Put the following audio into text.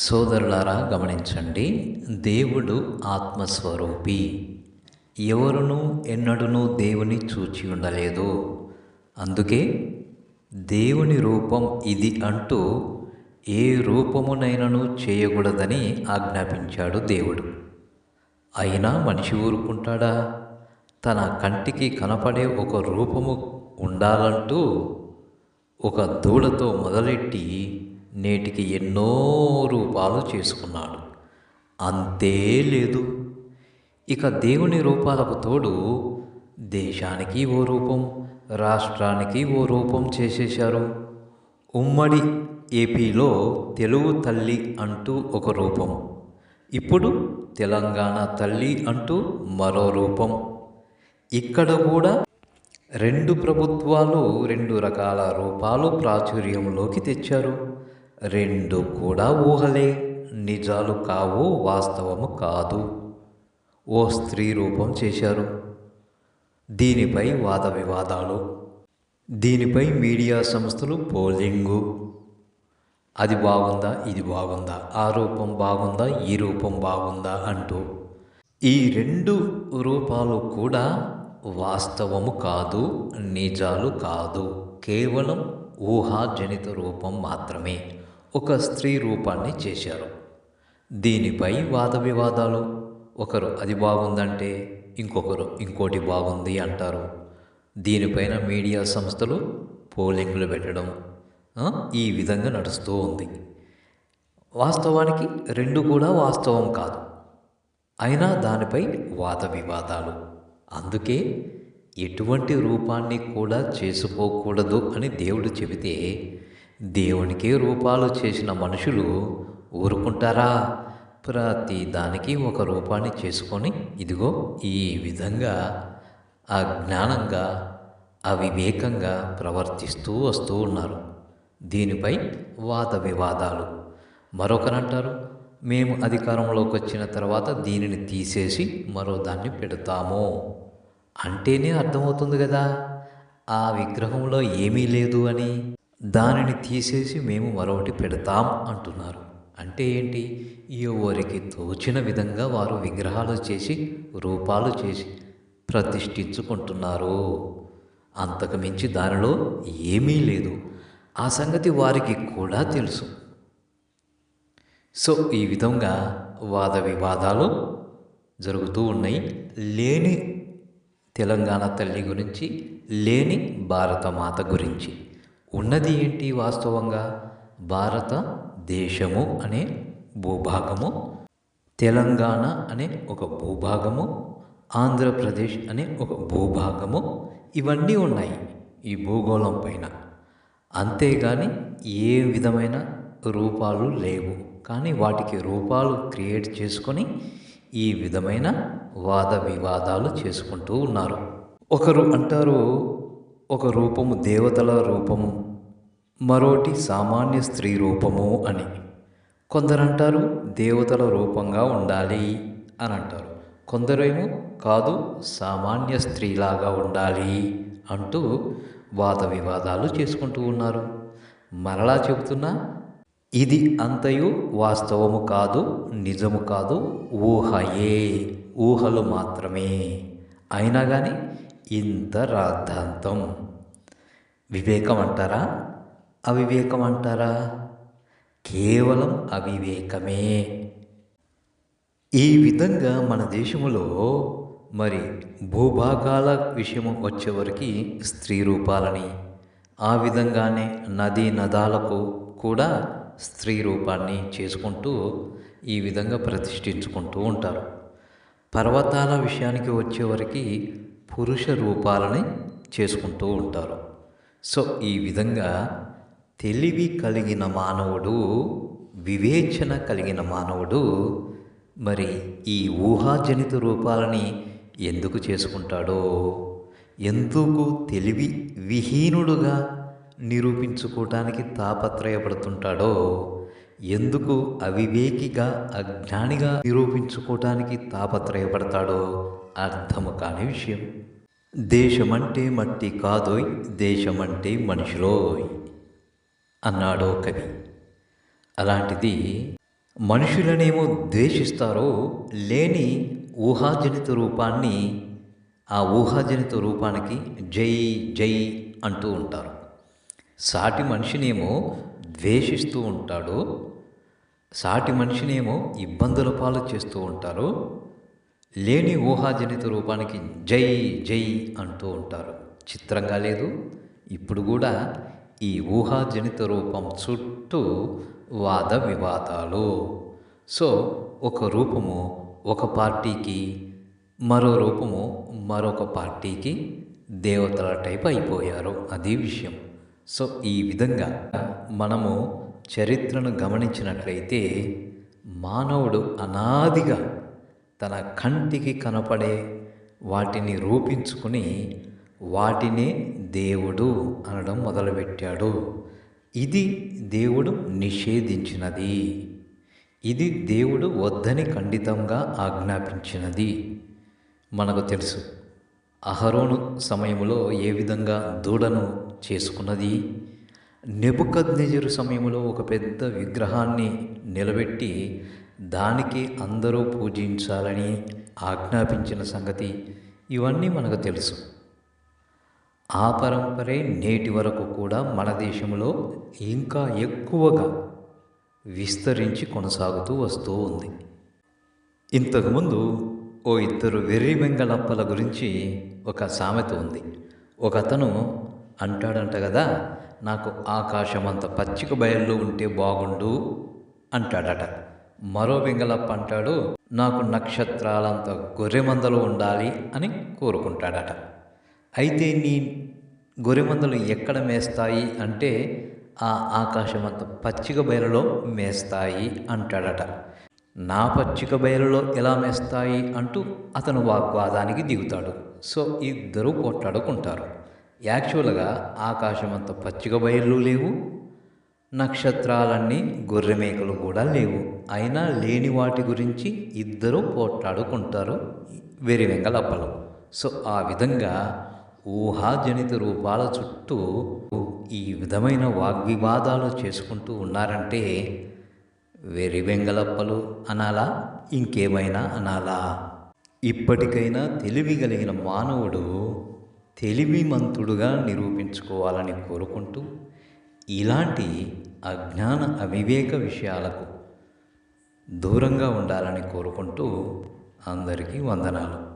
సోదరులారా గమనించండి. దేవుడు ఆత్మస్వరూపి. ఎవరును ఎన్నడూనూ దేవుని చూచి ఉండలేదు. అందుకే దేవుని రూపం ఇది అంటూ ఏ రూపమునైనను చేయకూడదని ఆజ్ఞాపించాడు దేవుడు. అయినా మనిషి ఊరుకుంటాడా? తన కంటికి కనపడే ఒక రూపము ఉండాలంటూ ఒక దూడతో మొదలెట్టి నేటికి ఎన్నో రూపాలు చేసుకున్నాడు. అంతే లేదు. ఇక దేవుని రూపాలకు తోడు దేశానికి ఓ రూపం రాష్ట్రానికి ఓ రూపం చేసేశారు. ఉమ్మడి ఏపీలో తెలుగు తల్లి అంటూ ఒక రూపం ఇప్పుడు తెలంగాణ తల్లి అంటూ మరో రూపం. ఇక్కడ కూడా రెండు ప్రభుత్వాలు రెండు రకాల రూపాలు ప్రాచుర్యంలోకి తెచ్చారు. రెండు కూడా ఊహలే. నిజాలు కావు వాస్తవము కాదు. ఓ స్త్రీ రూపం చేశారు. దీనిపై వాద వివాదాలు. దీనిపై మీడియా సంస్థలు పోలింగు. అది బాగుందా? ఇది బాగుందా? ఆ రూపం బాగుందా? ఈ రూపం బాగుందా? అంటూ. ఈ రెండు రూపాలు కూడా వాస్తవము కాదు నిజాలు కాదు. కేవలం ఊహాజనిత రూపం మాత్రమే. ఒక స్త్రీ రూపాన్ని చేశారు. దీనిపై వాద వివాదాలు ఒకరు అది బాగుందంటే ఇంకొకరు ఇంకోటి బాగుంది అంటారు. దీనిపైన మీడియా సంస్థలు పోలింగ్లు పెట్టడం ఈ విధంగా నడుస్తూ ఉంది. వాస్తవానికి రెండు కూడా వాస్తవం కాదు. అయినా దానిపై వాద వివాదాలు అందుకే ఎటువంటి రూపాన్ని కూడా చేసుకోకూడదు అని దేవుడు చెబితే దేవునికి రూపాలు చేసిన మనుషులు ఊరుకుంటారా? ప్రతి దానికి ఒక రూపాన్ని చేసుకొని ఇదిగో ఈ విధంగా అజ్ఞానంగా అవివేకంగా ప్రవర్తిస్తూ వస్తూ ఉన్నారు. దీనిపై వాద వివాదాలు. మరొకరంటారు మేము అధికారంలోకి వచ్చిన తర్వాత దీనిని తీసేసి మరో దాన్ని పెడతాము. అంటేనే అర్థమవుతుంది కదా ఆ విగ్రహంలో ఏమీ లేదు అని. దానిని తీసేసి మేము మరొకటి పెడతాం అంటున్నారు. అంటే ఏంటి? ఎవరికి తోచిన విధంగా వారు విగ్రహాలు చేసి రూపాలు చేసి ప్రతిష్ఠించుకుంటున్నారు. అంతకు మించి దానిలో ఏమీ లేదు. ఆ సంగతి వారికి కూడా తెలుసు. సో ఈ విధంగా వాద వివాదాలు జరుగుతూ ఉన్నాయి. లేని తెలంగాణ తల్లి గురించి లేని భారత మాత గురించి. ఉన్నది ఏంటి వాస్తవంగా? భారత దేశము అనే భూభాగము తెలంగాణ అనే ఒక భూభాగము ఆంధ్రప్రదేశ్ అనే ఒక భూభాగము ఇవన్నీ ఉన్నాయి ఈ భూగోళం పైన. అంతేగాని ఏ విధమైన రూపాలు లేవు. కానీ వాటికి రూపాలు క్రియేట్ చేసుకొని ఈ విధమైన వాద వివాదాలు చేసుకుంటూ ఉన్నారు. ఒకరు అంటారు ఒక రూపము దేవతల రూపము మరోటి సామాన్య స్త్రీ రూపము అని. కొందరంటారు దేవతల రూపంగా ఉండాలి అని అంటారు. కొందరేమో కాదు సామాన్య స్త్రీలాగా ఉండాలి అంటూ వాద వివాదాలు చేసుకుంటూ ఉన్నారు. మరలా చెబుతున్నా ఇది అంతయు వాస్తవము కాదు నిజము కాదు ఊహయే ఊహలు మాత్రమే. అయినా కానీ ఇంత రాద్ధాంతం. వివేకం అంటారా అవివేకం అంటారా కేవలం అవివేకమే. ఈ విధంగా మన దేశంలో మరి భూభాగాల విషయం వచ్చేవరకు స్త్రీ రూపాలని ఆ విధంగానే నదీ నదాలకు కూడా స్త్రీ రూపాన్ని చేసుకుంటూ ఈ విధంగా ప్రతిష్ఠించుకుంటూ ఉంటారు. పర్వతాల విషయానికి వచ్చేవరకు పురుష రూపాలని చేసుకుంటూ ఉంటారు. సో ఈ విధంగా తెలివి కలిగిన మానవుడు వివేచన కలిగిన మానవుడు మరి ఈ ఊహాజనిత రూపాలని ఎందుకు చేసుకుంటాడో ఎందుకు తెలివి విహీనుడుగా నిరూపించుకోవటానికి తాపత్రయపడుతుంటాడో ఎందుకు అవివేకిగా అజ్ఞానిగా నిరూపించుకోవటానికి తాపత్రయపడతాడో అర్థము కాని విషయం. దేశమంటే మట్టి కాదోయ్ దేశమంటే మనుషులోయ్ అన్నాడో కవి. అలాంటిది మనుషులనేమో ద్వేషిస్తారో లేని ఊహాజనిత రూపాన్ని ఆ ఊహాజనిత రూపానికి జై జై అంటూ ఉంటారు. సాటి మనిషినేమో ద్వేషిస్తూ ఉంటాడు సాటి మనిషినేమో ఇబ్బందుల పాలు చేస్తూ ఉంటారు లేని ఊహాజనిత రూపానికి జై జై అంటూ ఉంటారు. చిత్రంగా లేదు ఇప్పుడు కూడా ఈ ఊహాజనిత రూపం చుట్టూ వాద వివాదాలు. సో ఒక రూపము ఒక పార్టీకి మరో రూపము మరొక పార్టీకి దేవతల టైప్ అయిపోయారు. అది విషయం. సో ఈ విధంగా మనము చరిత్రను గమనించినట్లయితే మానవుడు అనాదిగా తన కంటికి కనపడే వాటిని రూపించుకుని వాటినే దేవుడు అనడం మొదలుపెట్టాడు. ఇది దేవుడు నిషేధించినది. ఇది దేవుడు వద్దని ఖండితంగా ఆజ్ఞాపించినది. మనకు తెలుసు అహరోను సమయంలో ఏ విధంగా దూడను చేసుకున్నది? నెబుకద్నెజరు సమయంలో ఒక పెద్ద విగ్రహాన్ని నిలబెట్టి దానికి అందరూ పూజించాలని ఆజ్ఞాపించిన సంగతి ఇవన్నీ మనకు తెలుసు. ఆ పరంపరే నేటి వరకు కూడా మన దేశంలో ఇంకా ఎక్కువగా విస్తరించి కొనసాగుతూ వస్తూ ఉంది. ఇంతకుముందు ఓ ఇద్దరు వెర్రి వెంగళప్పల గురించి ఒక సామెత ఉంది. ఒక అతను అంటాడంట కదా నాకు ఆకాశం అంత పచ్చిక బయళ్ళు ఉంటే బాగుండు అంటాడట. మరో వెంగళప్ప అంటాడు నాకు నక్షత్రాలంత గొర్రెమందలు ఉండాలి అని కోరుకుంటాడట. అయితే నీ గొర్రెమందలు ఎక్కడ మేస్తాయి అంటే ఆ ఆకాశం అంత పచ్చిక బయలులో మేస్తాయి అంటాడట. నా పచ్చిక బయలులో ఎలా మేస్తాయి అంటూ అతను వాగ్వాదానికి దిగుతాడు. సో ఇద్దరు కొట్లాడుకుంటారు యాక్చువల్గా ఆకాశం అంత పచ్చిక బయళ్ళు లేవు నక్షత్రాలన్నీ గొర్రెమేకలు కూడా లేవు. అయినా లేని వాటి గురించి ఇద్దరూ పోట్లాడుకుంటారు వెరివెంగలప్పలు సో ఆ విధంగా ఊహాజనిత రూపాల చుట్టూ ఈ విధమైన వాగ్వివాదాలు చేసుకుంటూ ఉన్నారంటే వెరివెంగలప్పలు అనాలా? ఇంకేమైనా అనాలా? ఇప్పటికైనా తెలివి కలిగిన మానవుడు తెలివిమంతుడుగా నిరూపించుకోవాలని కోరుకుంటూ ఇలాంటి అజ్ఞాన అవివేక విషయాలకు దూరంగా ఉండాలని కోరుకుంటూ అందరికీ వందనాలు.